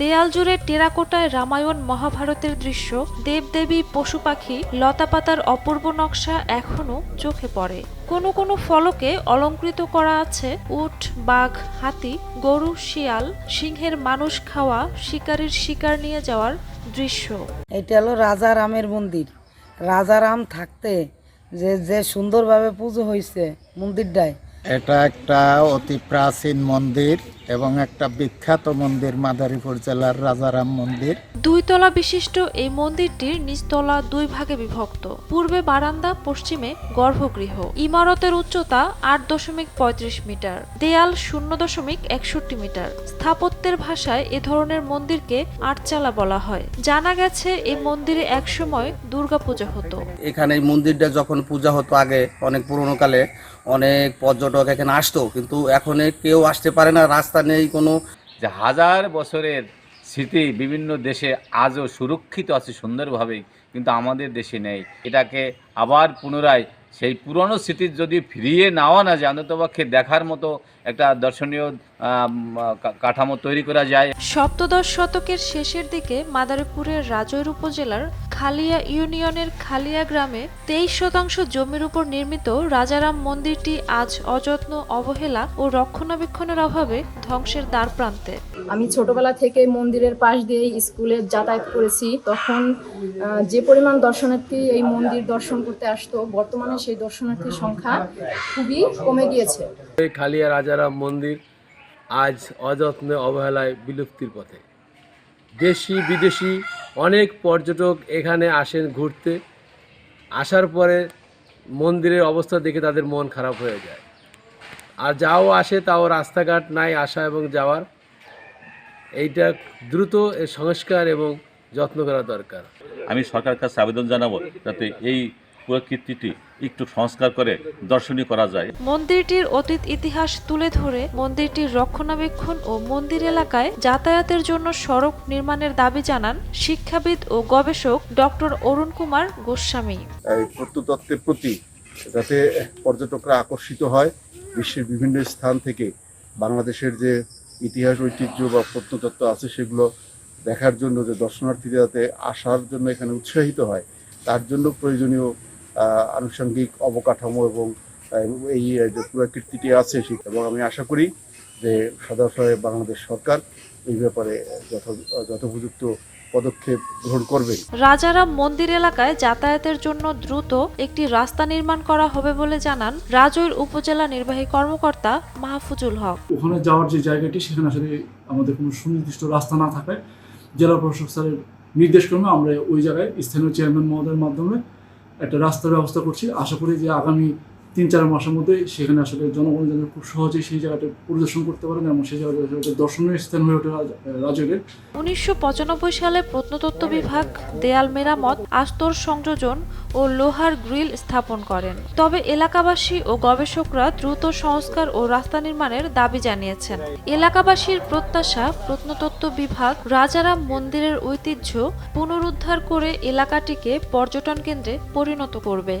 দেয়াল জুড়ে টেরাকোটায় রামায়ণ মহাভারতের দৃশ্য দেবদেবী পশু পাখি লতাপাতার অপূর্ব নকশা এখনও চোখে পড়ে। কোনো কোনো ফলকে অলঙ্কৃত করা আছে উট বাঘ হাতি গরু শিয়াল সিংহের মানুষ খাওয়া শিকারীর শিকার নিয়ে যাওয়ার দৃশ্য। এটা হলো রাজা রামের মন্দির। রাজা রাম থাকতে যে যে সুন্দরভাবে পুজো হয়েছে মন্দিরটায়। এটা একটা অতি প্রাচীন মন্দির। এবং একটা বিখ্যাত মন্দির মাদারীপুর জেলার রাজারাম মন্দির। দুই তলা বিশিষ্ট এই মন্দিরটির নিচতলা দুই ভাগে বিভক্ত। পূর্বে বারান্দা পশ্চিমে গর্ভগৃহ। ইমারতের উচ্চতা আট দশমিক পঁয়ত্রিশ মিটার। দেয়াল শূন্য দশমিক একষট্টি মিটার। স্থাপত্যের ভাষায় এ ধরনের মন্দিরকে আটচালা বলা হয়। জানা গেছে এই মন্দিরে একসময় দুর্গাপূজা হতো। এখানে এই মন্দিরটা যখন পূজা হতো আগে অনেক পুরোনো কালে অনেক পর্যটক এখানে আসতো। কিন্তু এখন কেউ আসতে পারে না রাস্তা নেই, কোনো যে হাজার বছরের স্মৃতি বিভিন্ন দেশে আজও সুরক্ষিত আছে সুন্দরভাবেই, কিন্তু আমাদের দেশে নেই। এটাকে আবার পুনরায় সেই পুরনো স্মৃতির যদি ফিরিয়ে নেওয়া না যায়, অন্ততপক্ষে দেখার মতো একটা দর্শনীয় কাঠামো তৈরি করা যায়। সপ্তদশ শতকের শেষের দিকে মাদারীপুরের রাজৈর উপজেলার খালিয়া ইউনিয়নের খালিয়া গ্রামে তেইশ শতাংশ জমির উপর নির্মিত রাজারাম মন্দিরটি আজ অযত্ন অবহেলা ও রক্ষণাবেক্ষণের অভাবে ধ্বংসের দ্বার প্রান্তে। আমি ছোটবেলা থেকে মন্দিরের পাশ দিয়ে স্কুলে যাতায়াত করেছি। তখন যে পরিমাণ দর্শনার্থী এই মন্দির দর্শন করতে আসতো বর্তমানে সেই দর্শনার্থীর সংখ্যা খুবই কমে গিয়েছে। এই খালিয়া রাজারাম মন্দির আজ অযত্নে অবহেলায় বিলুপ্তির পথে। দেশি, বিদেশি অনেক পর্যটক এখানে আসেন ঘুরতে। আসার পরে মন্দিরের অবস্থা দেখে তাদের মন খারাপ হয়ে যায়। আর যাও আসে তাও রাস্তাঘাট নাই আসা এবং যাওয়ার। এইটা দ্রুত সংস্কার এবং যত্ন করা দরকার। আমি সরকার কাছে আবেদন জানাব যাতে এই প্রকৃতিটি একটু সংস্কার করে দর্শনীয় করা যায়। মন্দিরটির অতীত ইতিহাস তুলে ধরে মন্দিরটির রক্ষণাবেক্ষণ ও মন্দির এলাকায় যাতায়াতের জন্য সড়ক নির্মাণের দাবি জানান শিক্ষাবিদ ও গবেষক ডক্টর অরুণ কুমার গোস্বামী। এই প্রত্নতত্ত্বের প্রতি যাতে পর্যটকরা আকর্ষিত হয় বিশ্বের বিভিন্ন স্থান থেকে বাংলাদেশের যে ইতিহাস ঐতিহ্য বা প্রত্নতত্ত্ব আছে সেগুলো দেখার জন্য যে দর্শনার্থীরা যাতে আসার জন্য এখানে উৎসাহিত হয় তার জন্য প্রয়োজনীয় আনুষঙ্গিক অবকাঠামো এবং এই যে পুরাকীর্তিটি আছে এবং আমি আশা করি যে সদাশয় বাংলাদেশ সরকার এই ব্যাপারে যথ যথোপযুক্ত পদক্ষেপ গ্রহণ করবে। রাজারাম মন্দির এলাকায় যাতায়াতের জন্য দ্রুত একটি রাস্তা নির্মাণ করা হবে বলে জানান রাজৈর উপজেলা নির্বাহী কর্মকর্তা মাহফুজুল হক। ওখানে যাওয়ার যে জায়গাটি সেখানে আসলে আমাদের কোনো সুনির্দিষ্ট রাস্তা না থাকায় জেলা প্রশাসক স্যারের নির্দেশক্রমে আমরা ওই জায়গায় স্থানীয় চেয়ারম্যান মহোদয়ের মাধ্যমে একটা রাস্তার ব্যবস্থা করছি। আশা করি যে আগামী তিন চার মাসের মধ্যে সেখানে আসলে জনগণ যেন খুব সহজেই সেই জায়গাটা পরিদর্শন করতে পারেন এবং সেই জায়গাটা দর্শনীয় স্থান হয়ে ওঠে রাজ- রাজৈরের উনিশশো সালে প্রত্নতত্ত্ব বিভাগ দেয়াল মেরামত, আস্তর সংযোজন ও লোহার গ্রিল স্থাপন করেন। তবে এলাকাবাসী ও গবেষকরা দ্রুত সংস্কার ও রাস্তা নির্মাণের দাবি জানিয়েছেন। এলাকাবাসীর প্রত্যাশা, প্রত্নতত্ত্ব বিভাগ রাজারাম মন্দিরের ঐতিহ্য পুনরুদ্ধার করে এলাকাটিকে পর্যটন কেন্দ্রে পরিণত করবে।